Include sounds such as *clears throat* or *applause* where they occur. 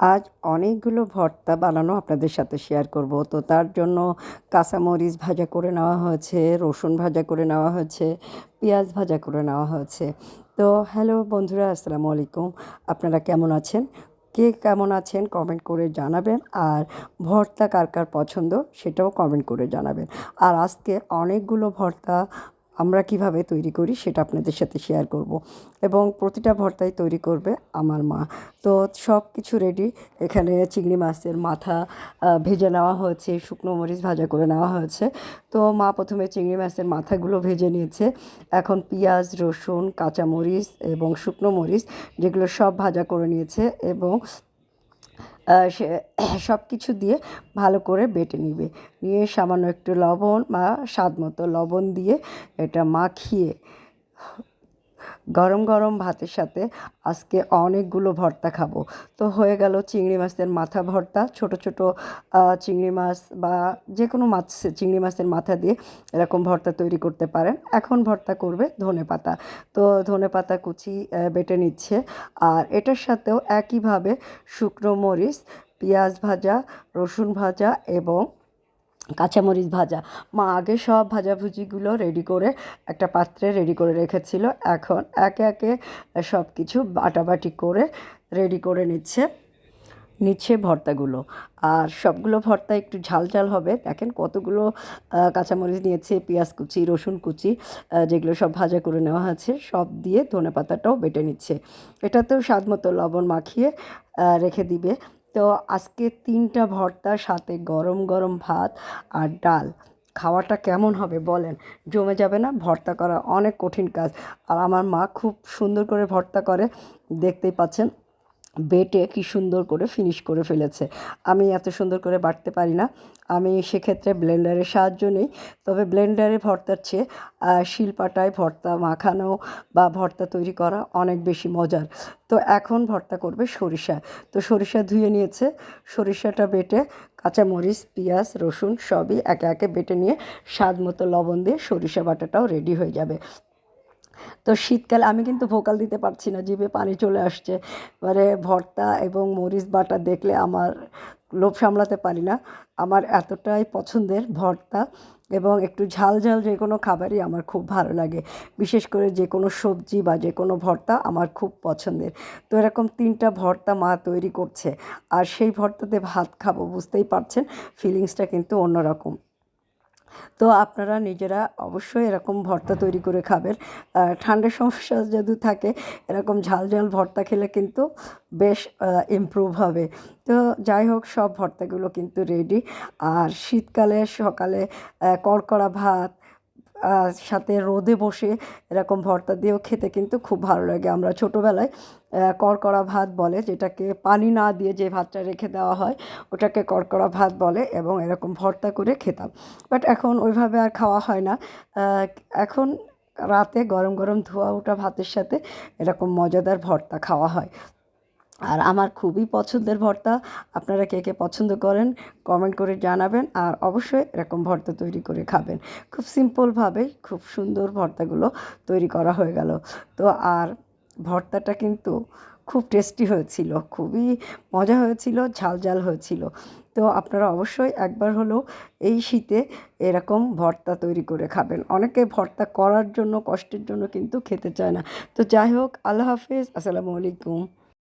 আজ অনেকগুলো ভর্তা বানানো আপনাদের সাথে শেয়ার করব। তো তার জন্য কাঁচামরিচ ভাজা করে নেওয়া হয়েছে, রসুন ভাজা করে নেওয়া হয়েছে, পেঁয়াজ ভাজা করে নেওয়া হয়েছে। তো হ্যালো বন্ধুরা, আসসালামু আলাইকুম। আপনারা কেমন আছেন? কে কেমন আছেন কমেন্ট করে জানাবেন। আর ভর্তা কার কার পছন্দ সেটাও কমেন্ট করে জানাবেন। আর আজকে অনেকগুলো ভর্তা আমরা কীভাবে তৈরি করি সেটা আপনাদের সাথে শেয়ার করব। এবং প্রতিটা ভর্তাই তৈরি করবে আমার মা। তো সব কিছু রেডি এখানে চিংড়ি মাছের মাথা ভেজে নেওয়া হয়েছে, শুকনো মরিচ ভাজা করে নেওয়া হয়েছে। তো মা প্রথমে চিংড়ি মাছের মাথাগুলো ভেজে নিয়েছে। এখন পেঁয়াজ, রসুন, কাঁচামরিচ এবং শুকনো মরিচ যেগুলো সব ভাজা করে নিয়েছে এবং *clears throat* সব কিছু দিয়ে ভালো করে বেটে নিবে। নিয়ে সামান্য একটু লবণ বা স্বাদ মতো লবণ দিয়ে এটা মাখিয়ে গরম গরম ভাতের সাথে আজকে অনেকগুলো ভর্তা খাব। তো হয়ে গেল চিংড়ি মাছের মাথা ভর্তা। ছোট ছোট চিংড়ি মাছ বা যে কোনো মাছ, চিংড়ি মাছের মাথা দিয়ে এরকম ভর্তা তৈরি করতে পারেন। এখন ভর্তা করবে ধনে পাতা। তো ধনে পাতা কুচি বেটে নিচ্ছে। আর এটার সাথেও একইভাবে শুকনো মরিচ, পেঁয়াজ ভাজা, রসুন ভাজা এবং কাঁচামরিচ ভাজা। মা আগে সব ভাজাভুজিগুলো রেডি করে একটা পাত্রে রেডি করে রেখেছিল। এখন একে একে সব কিছু বাটাবাটি করে রেডি করে নিচ্ছে নিচ্ছে ভর্তাগুলো। আর সবগুলো ভর্তা একটু ঝাল ঝাল হবে। দেখেন কতগুলো কাঁচামরিচ নিয়েছে, পেঁয়াজ কুচি, রসুন কুচি যেগুলো সব ভাজা করে নেওয়া আছে সব দিয়ে ধনে পাতাটাও বেটে নিচ্ছে। এটাতেও স্বাদ মতো লবণ মাখিয়ে রেখে দিবে। তো আজকে তিনটা ভর্তা সাথে গরম গরম ভাত আর ডাল। খাওয়াটা কেমন হবে বলেন? জমে যাবে না? ভর্তা করা অনেক কঠিন কাজ। আর আমার মা খুব সুন্দর করে ভর্তা করে। দেখতেই পাচ্ছেন বেটে কি সুন্দর করে ফিনিশ করে ফেলেছে। আমি এত সুন্দর করে বাটতে পারি না। আমি সেক্ষেত্রে ব্লেন্ডারের সাহায্য নিই। তবে ব্লেন্ডারে ভর্তার চেয়ে শিলপাটায় ভর্তা মাখানো বা ভর্তা তৈরি করা অনেক বেশি মজার। তো এখন ভর্তা করবে সরিষা। তো সরিষা ধুয়ে নিয়েছে। সরিষাটা বেটে কাঁচামরিচ, পেঁয়াজ, রসুন সবই একে একে বেটে নিয়ে স্বাদ মতো লবণ দিয়ে সরিষা বাটাটাও রেডি হয়ে যাবে। তো শীতকালে আমি কিন্তু ভোকাল দিতে পারছি না, জিভে পানি চলে আসছে। মানে ভর্তা এবং মরিচ বাটা দেখলে আমার লোভ সামলাতে পারি না। আমার এতটাই পছন্দের ভর্তা এবং একটু ঝাল ঝাল যে কোনো খাবারই আমার খুব ভালো লাগে। বিশেষ করে যে কোনো সবজি বা যে কোনো ভর্তা আমার খুব পছন্দের। তো এরকম তিনটা ভর্তা মা তৈরি করছে, আর সেই ভর্তাতে ভাত খাব, বুঝতেই পারছেন? ফিলিংসটা কিন্তু অন্যরকম। তো আপনারা নিজেরা অবশ্যই এরকম ভর্তা তৈরি করে খাবেন। ঠান্ডার সমস্যা যদি থাকে, এরকম ঝাল ঝাল ভর্তা খেলে কিন্তু বেশ ইম্প্রুভ হবে। তো যাই হোক, সব ভর্তাগুলো কিন্তু রেডি আর শীতকালে, সকালে কড়কড়া ভাত সাথে রোদে বসে এরকম ভর্তা দিয়েও খেতে কিন্তু খুব ভালো লাগে। আমরা ছোটোবেলায় কড়কড়া ভাত বলে, যেটাকে পানি না দিয়ে যে ভাতটা রেখে দেওয়া হয়, ওটাকে কড়কড়া ভাত বলে এবং এরকম ভর্তা করে খেতাম। বাট এখন ওইভাবে আর খাওয়া হয় না। এখন রাতে গরম গরম ধোয়া ওঠা ভাতের সাথে এরকম মজাদার ভর্তা খাওয়া হয়। আর আমার খুবই পছন্দের ভর্তা। আপনারা কে কে পছন্দ করেন কমেন্ট করে জানাবেন আর অবশ্যই এরকম ভর্তা তৈরি করে খাবেন। খুব সিম্পলভাবে খুব সুন্দর ভর্তাগুলো তৈরি করা হয়ে গেল। তো আর ভর্তাটা কিন্তু খুব টেস্টি হয়েছিল, খুবই মজা হয়েছিল, ঝাল ঝাল হয়েছিল। তো আপনারা অবশ্যই একবার হলেও এই শীতে এরকম ভর্তা তৈরি করে খাবেন। অনেকে ভর্তা করার জন্য, কষ্টের জন্য কিন্তু খেতে চায় না। তো যাই হোক, আল্লাহ হাফিজ, আসসালামু আলাইকুম।